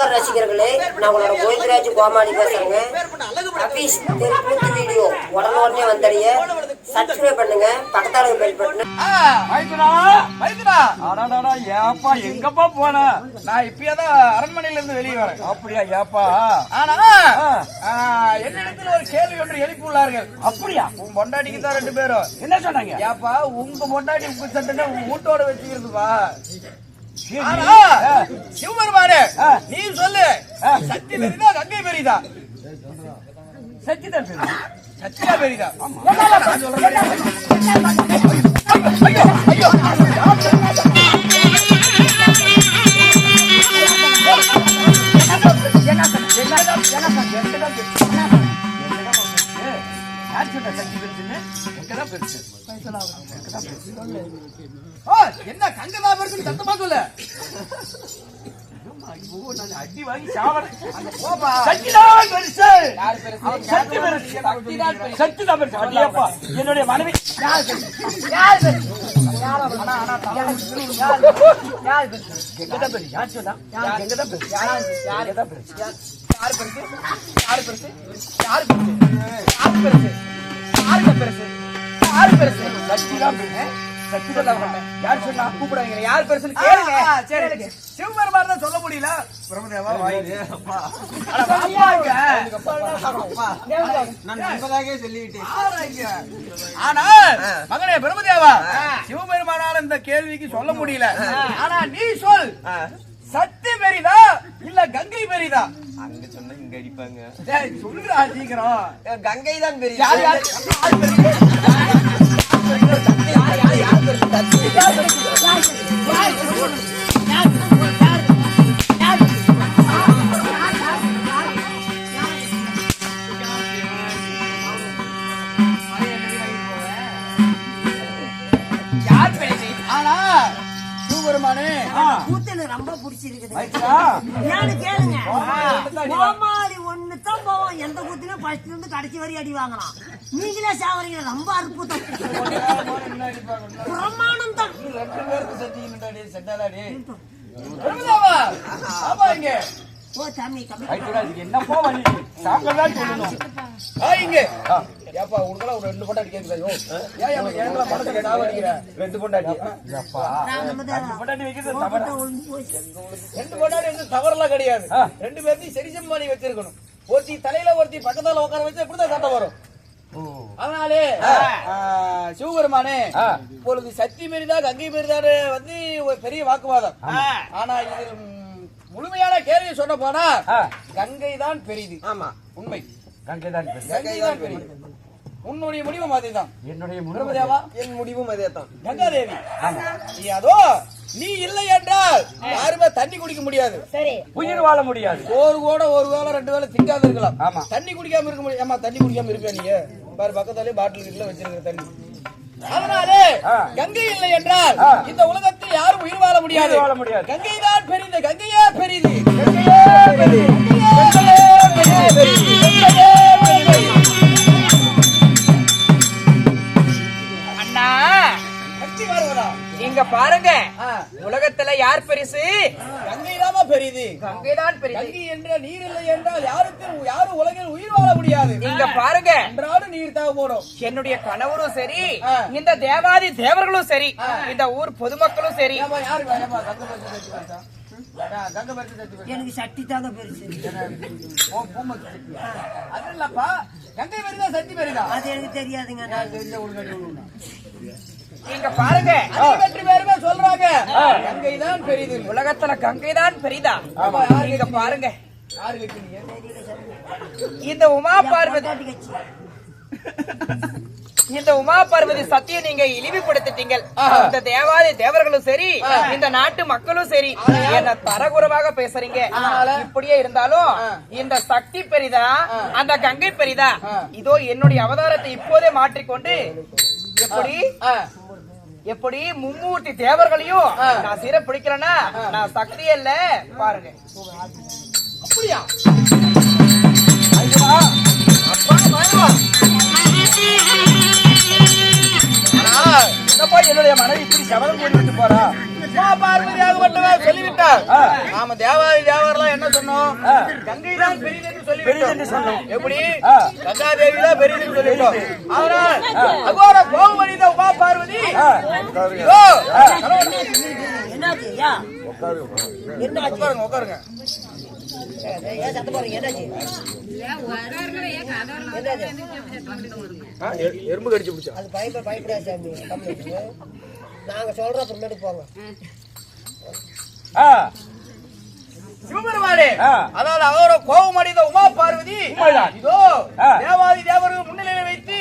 நமஸ்கார் ரசிகர்களே நான் உங்களோட கோவிந்தராஜ் கோமாளி பேசுறேங்க. அபீஸ் தெருக்கூத்து வீடியோ. உடனே வந்தடைய. சப்ஸ்கிரைப் பண்ணுங்க. பக்கத்தால பெல் பட்டன். ஏப்பா எங்கப்பா போன? நான் இப்பயாதான் அரண்மனையில இருந்து வெளியே வரேன். அப்படியா ஏப்பா? ஆனா என்னிடத்தில் ஒரு கேள்வி ஒன்று எழுப்பி உள்ளார்கள் அப்படியா? உன் பொண்டாட்டிக்கு தான் ரெண்டு பேரும். என்ன சொன்னாங்க? ஏப்பா உங்க பொண்டாட்டி உங்க சட்டை வீட்டோட வச்சுக்கிறதுப்பா. ஆனா, சிவபெருமானே நீ சொல்லு. சக்தி பெரிதா கங்கை பெரிதா சக்திதான் பெரிதா சக்தியா பெரிதா நான் சொல்றேன் ஐயோ ஐயோ என்ன கங்கதா பெருசு சத்தமா சொல்லு அடி வாங்கி சாவறேன் என்னுடைய மனைவி யார் பெருசு யார் பெருசு. யார் பெருசு? யார் பெருசு? யார் சொன்னா? பெருசு? பெருசு? யார் பெருசு? பெருசு? யார் பெருசு? சக்திதான் தான் பண்ணேன். யார் சொன்னா? கூப்பிடாதீங்க. யார் பெருசுன்னு கேளுங்க. கேளுங்க. சிவபெருமான் தான் சொல்ல முடியல. பிரம்மதேவா. நான் நண்பதாகவே சொல்லிவிட்டேன். ஆனா மகனே பிரம்மதேவா? சிவபெருமானால இந்த கேள்விக்கு சொல்ல முடியல. ஆனா நீ சொல். சக்தி பெரிதா? இல்ல கங்கை பெரிதா? அங்க சொன்னா இங்க அடிப்பாங்க. டேய், சொல்லுடா சீக்கிரம். கங்கை தான் பெரிய? ரொம்ப பிடிச்சிருக்குது ஏன்னு கேளுங்க ஒண்ணு தான் போவோம். எந்த கூத்திலும் ஃபர்ஸ்ட்ல இருந்து கடைசி வரை அடி வாங்கலாம். நீங்களே சாவறீங்க ரொம்ப அற்புதம் பிரமாணம் தான் ரெண்டு பேருக்கு செட்டிங்கடா செட்டாலாடி ஆமா இங்க ஓ சாமி கம்மி என்னப்பா சொல்லணும். ஆ, இங்க. ஏப்பா, ஒரு ரெண்டு பொண்டாட்டி கேக்குதா? யோ, ஏன் அடிக்கிற? ரெண்டு பொண்டாட்டி. ஏப்பா, ரெண்டு பொண்டாட்டி வைக்கிறது ரெண்டு பொண்டாட்டி வந்து தவறெல்லாம் கிடையாது ரெண்டு பேர்த்தையும் சரிசம் பண்ணி வச்சிருக்கணும் ஒருத்தி தலையில ஒருத்தி பக்கத்தால உட்கார வச்சு எப்படிதான் சட்டம் வரும் அதனாலே சிவபெருமானே இப்பொழுது சக்தி பெரிதா கங்கை பெரிதான்னு வந்து ஒரு பெரிய வாக்குவாதம். ஆனா இதில் ம், முழுமையான கேள்வி சொன்ன போனா கங்கை தான் பெரிது. ஆமா. உண்மை. கங்கை தான் பெரியது. கங்கை தான் பெரிது. உன்னுடைய முடிவும் அதுதான். என்னுடைய பிரம்மதேவா என் முடிவும் அதே தான் கங்காதேவி நீ அதோ நீ இல்லை என்றால் யாருமே தண்ணி குடிக்க முடியாது. சரி. உயிர் வாழ முடியாது. ஒரு கூட ஒரு வேளை ரெண்டு வேளை திங்காம இருக்கலாம். ஆமா. தண்ணி குடிக்காம இருக்க முடியும் ஏமா தண்ணி குடிக்காம இருப்ப நீங்க? பாரு பக்கத்தாலே பாட்டில் கிட்ட வச்சிருக்கிற தண்ணி. அதனாலே. கங்கை இல்லை என்றால். இந்த உலகத்தில் யாரும் உயிர் வாழ முடியாது. வாழ முடியாது. கங்கை தான் பெரிது. கங்கையே பெரிது. கங்கையே பெரிது. இங்க பாருங்க. உலகத்துல யார் பெருசு? கங்கை தாமா பெரிது. கங்கைதான் பெருசு கங்கை என்ற நீர் இல்லை என்றால் யாருக்கு யாரும் உலகில் உயிர் வாழ முடியாது. இங்க பாருங்க. அன்றாடம் நீர் தேவைப்படும் என்னுடைய கணவரும் சரி. இந்த தேவாதி தேவர்களும் சரி இந்த ஊர் பொதுமக்களும் சரி? எனக்கு சட்டி தாங்க பெருசு? அது இல்லப்பா, கங்கை பெரிதா, சக்தி பெரிதா? அது எனக்கு தெரியாதுங்க. நான் தெரிஞ்ச உள்கட்டி இங்க பாருங்க. அதிகபட்ச பேருமே சொல்றாங்க. கங்கை தான் பெரிது. உலகத்துல கங்கைதான் பெரிதா? கேட்டீங்க? பாருங்க. இந்த உமா பார்வதி இந்த உமா பார்வதி சத்தியம் நீங்க இழிவுபடுத்திட்டீங்க இந்த தேவாதி தேவர்களும் சரி இந்த நாட்டு மக்களும் சரி என்ன தரகுறவாக பேசுறீங்க. இப்படியே இருந்தாலும் இந்த சக்தி பெரிதா அந்த கங்கை பெரிதா இதோ என்னுடைய அவதாரத்தை இப்போதே மாற்றிக்கொண்டு எப்படி? எப்படி மும்மூர்த்தி தேவர்களையும் நான் சீர பிடிக்கிறேன்னா நான் சக்தியே இல்ல. பாருங்க. அப்படியா? அப்பா, என்னுடைய மனைவி இப்படி சபதம் கூறி விட்டு போறா சொல்லிவிட்டார். நாம தேவாதி தேவரெல்லாம் என்ன சொன்னோம்? கங்கை தான் பெரியது என்று சொன்னோம். எப்படி? ஆ. கங்கா தேவி தான் பெரியது. சொல்லிட்டோம் ஆனால் அகோர கோமரித உமா பார்வதி. உட்காருங்க உட்காருங்க. ஏன் சத்தம் போறீங்க என்னாச்சு என்னாச்சு எறும்பு கடிச்சு பிடிச்சா? அது பயப்பட பயப்படாது சாமி. நாங்க சொல்றோம் அப்புறமேட்டு போங்க. ஆ, சிவபெருமானே. அதாவது அகோர கோபமடைந்த உமா பார்வதி. இதோ. தேவாதி தேவர்கள் முன்னிலையில் வைத்து.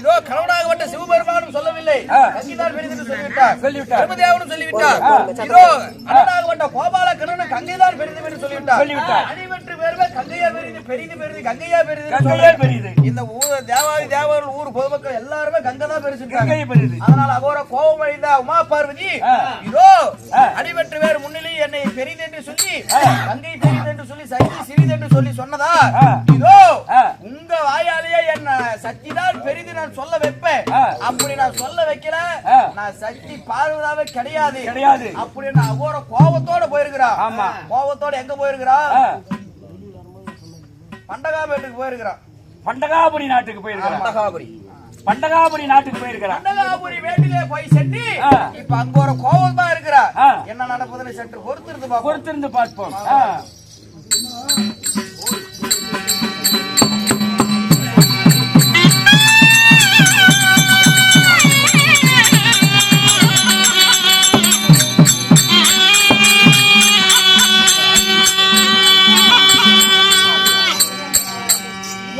இதோ கடவுளாகப்பட்ட சிவபெருமானும் சொல்லவில்லை. கங்கிதான் பெரிது என்று சொல்லிவிட்டார். பிரம்மதேவனும் சொல்லிவிட்டார். இதோ கடவுளாகப்பட்ட கோபால கண்ணனும் கங்கைதான் பெரிது என்று சொல்லிவிட்டார் சொல்லிவிட்டார். அனைவற்று பேருமே கங்கையா பெரிது பெரிது பெரிது கங்கையா பெரிது கங்கையே பெரியது இந்த ஊர் தேவாதி தேவர்கள் ஊர் பொதுமக்கள் எல்லாருமே கங்கை தான் பெருசு அதனால அகோர கோபமடைந்த உமா பார்வதி. இதோ. அடிபட்டு பெரிது பெரிது என்று சொல்லி சக்தி சிறிது என்று சொல்லி சொன்னதா. இதோ. உங்க வாயாலேயே என்ன சக்தி தான் பெரிது நான் சொல்ல வைப்பேன். அப்படி நான் சொல்ல வைக்கல ஆ. நான் சக்தி பார்வதாவே கிடையாது கிடையாது. அப்படி நான் அகோர கோபத்தோட போயிருக்கிறான் ஆமா. கோபத்தோட எங்க போயிருக்கிறான் பண்டகாபேட்டுக்கு போயிருக்கிறான் பண்டகாபுரி நாட்டுக்கு போயிருக்கிறான் பண்டகாபுரி பண்டகாபுரி நாட்டுக்கு போயிருக்கிறான் பண்டகாபுரி வேட்டிலே போய் சென்று. இப்ப அங்க ஒரு கோபம் தான் இருக்கிறா. என்ன நடப்பதுன்னு சற்று பொறுத்திருந்து பொறுத்திருந்து பார்ப்போம்.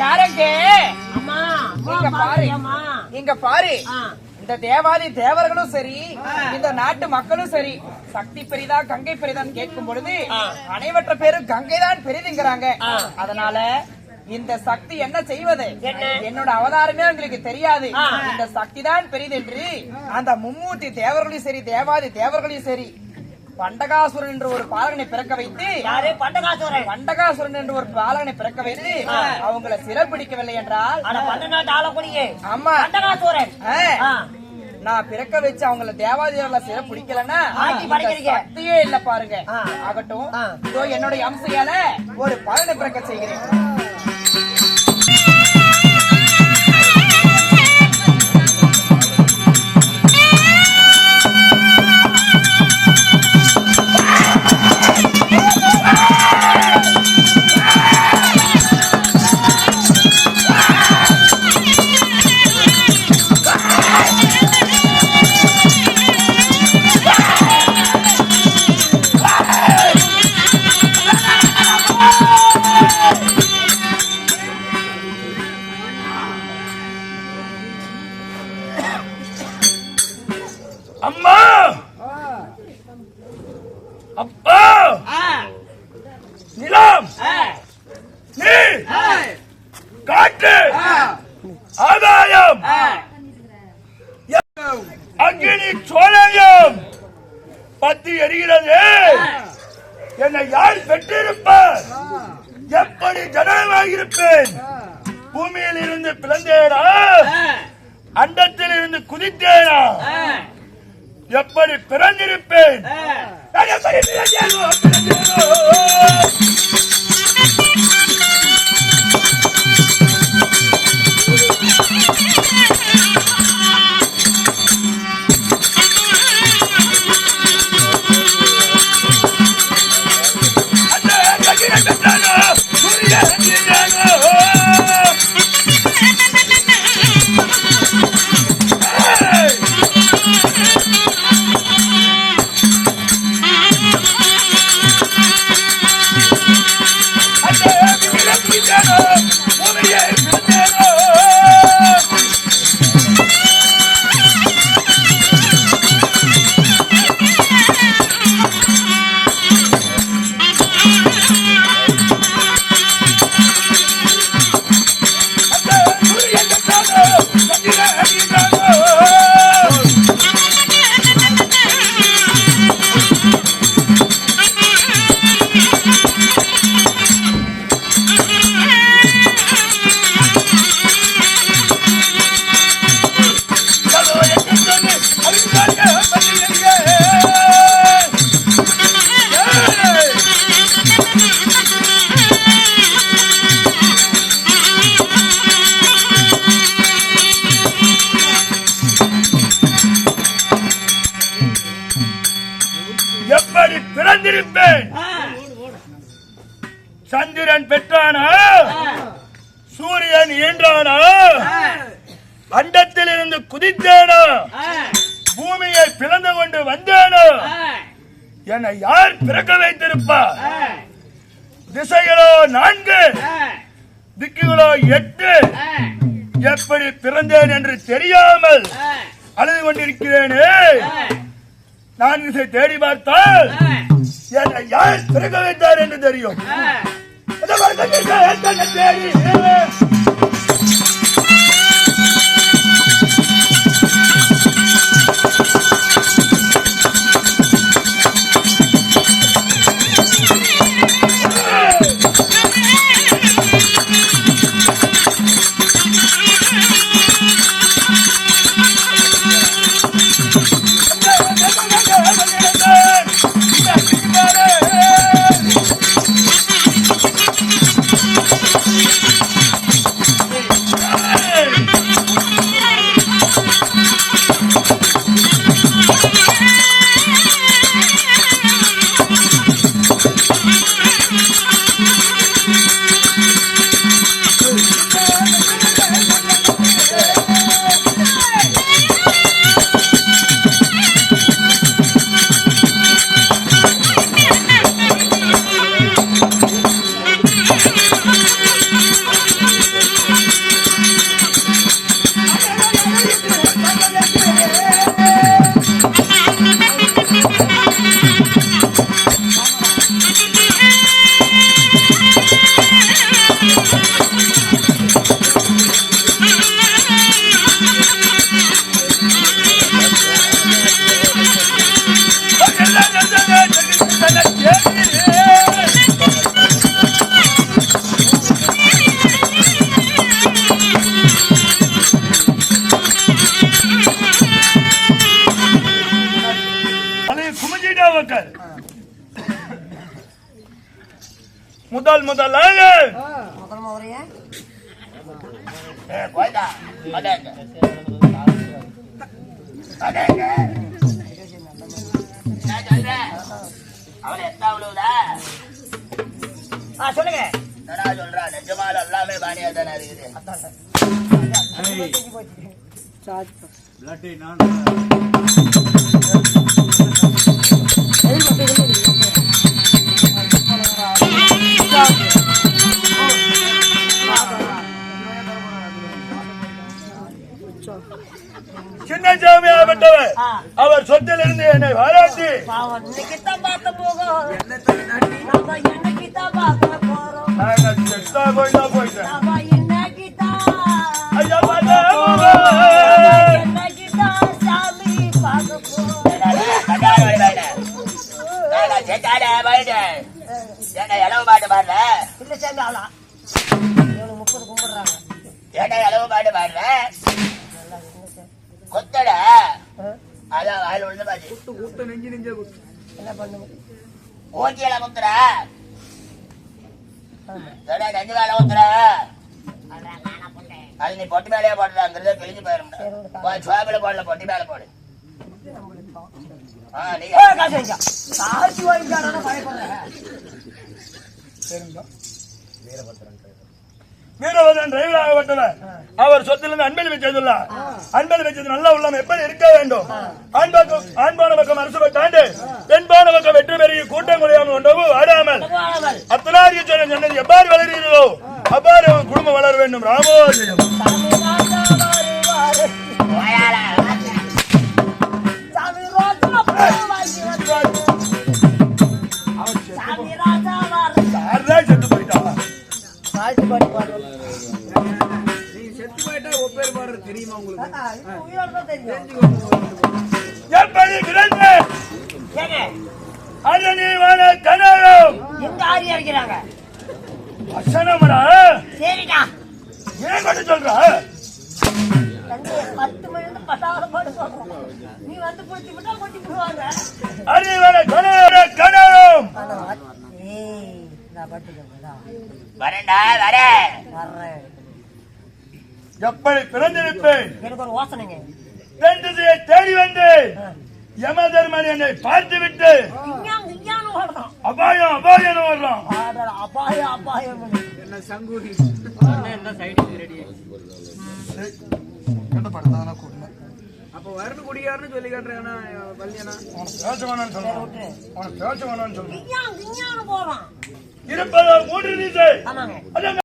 யாரங்க? அம்மா இங்க பாரு. இங்க பாரு. இந்த தேவாதி தேவர்களும் சரி இந்த நாட்டு மக்களும் சரி சக்தி பெரிதா கங்கை பெரிதான்னு கேட்கும் பொழுது அனைவற்ற பேரும் கங்கை தான் பெரிதுங்கிறாங்க. அதனால இந்த சக்தி என்ன செய்வது? என்னோட அவதாரமே உங்களுக்கு தெரியாது. இந்த சக்தி தான் பெரிது என்று அந்த மும்மூர்த்தி தேவர்களையும் சரி தேவாதி தேவர்களையும் சரி பண்டகாசுரன் என்ற ஒரு பாலகனை பிறக்க வைத்து யாரு? பண்டகாசுரன். பண்டகாசுரன் என்ற ஒரு பாலகனை பிறக்க வைத்து அவங்கள என்றால் பண்ட நாட்டு ஆளக்கூடிய ஆமா. பண்டகாசுரன். நான் பிறக்க வச்சு அவங்கள தேவாதிகளை சிற பிடிக்கலன்னா சக்தியே இல்ல பாருங்க. ஆகட்டும். இதோ என்னுடைய அம்சையால ஒரு பலனை பிறக்க செய்கிறேன். ஆதாயம். அக்னி சோழயம் பத்தி எரிகிறது. என்னை யார் பெற்றிருப்பார்? எப்படி ஜனமாகிருப்பேன் பூமியில் இருந்து பிறந்தேனா? அண்டத்தில் இருந்து குதித்தேனா? எப்படி பிறந்திருப்பேன்? எப்படி பிறந்தேனோ, அப்படி பிறந்திருப்பேன். சந்திரன் பெற்றானா? சூரியன் ஈன்றானா? அண்டத்தில் இருந்து குதித்தேனா? பூமியை பிளந்து கொண்டு வந்தேனோ? என்னை யார் பிறக்க வைத்திருப்பா திசைகளோ நான்கு திக்குகளோ எட்டு. எப்படி பிறந்தேன் என்று தெரியாமல் அழுது கொண்டிருக்கிறேனே? நான் இதை தேடி பார்த்தால் என்னை யார் பிறக்க வைத்தார் என்று தெரியும். தேடி அடேங்க. நான் சொல்றேன். எத்தா விழுவுதா? ஆ, சொல்லுங்க என்னடா சொல்றா? நிஜமால எல்லாமே பானியா தானே இருக்குது. சின்னசாமி ஆகப்பட்டவர். அவர் சொத்திலிருந்து என்னை பாராட்டி. நான் செத்தா போய்தான் போயிட்டேன். ஐயா பார்த்தா கொத்தடா. அதான் வாயில் விழுந்து பாச்சு ஓட்டியில குத்துறா. தடா நெஞ்சு வேலை ஊத்துறா அது நீ பொட்டி மேலேயே போடுறாங்கிறத கிழிஞ்சு போயிடும் போய் சோபில போடல பொட்டி மேல போடு. ஆ நீ வீரபத்ரன் டிரைவர் ஆகப்பட்டவர் அவர் சொத்திலிருந்து அன்பளி வச்சதுள்ளார் அன்பளி வச்சது நல்ல உள்ளம் எப்படி இருக்க வேண்டும்? ஆண்பாக்கம் ஆண்பான பக்கம் அரசு தாண்டு பெண்பான பக்கம் வெற்றி பெருகி கூட்டம் குறையாமல் உண்டவு வாடாமல் அத்தனாரியச்சரன் சொன்னது எவ்வாறு வளர்கிறதோ அவ்வாறு குடும்பம் வளர வேண்டும். யாருதான் செத்து போயிட்டா எப்படி கிடந்து அரணீவான கனகம். வசனமடா சரிடா. ஏன் கொண்டு சொல்ற? பத்து மணி இருந்து பத்தாவது பாடு சொல்றோம் நீ வந்து பிடிச்சி விட்டா கொட்டி விடுவாங்க அறிவான கனகம். கனகம் ஆனா, ஏய். நான் பட்டுக்கிறேன் வரேன்டா வரேன். வர்றேன் எப்படி பிறந்திருப்பேன்? எனக்கு ஒரு யோசனைங்க. தென் திசையை தேடி வந்து யமதர்மன் என்னை பார்த்து விட்டு இங்கேயும் இங்கேயும் ஓடுறோம் அபாயம் அபாயம் வர்றோம் ஆடா, அபாயம் அபாயம். என்ன சங்கூதி அப்ப வரணும் குடியாருன்னு சொல்லி காட்டுறேன் கல்யாணம் உனக்கு பேச வேணாம்னு சொல்றேன் உனக்கு பேச வேணாம்னு சொல்றேன் விஞ்ஞானம் போறோம் இருப்பதை மூன்று நீசை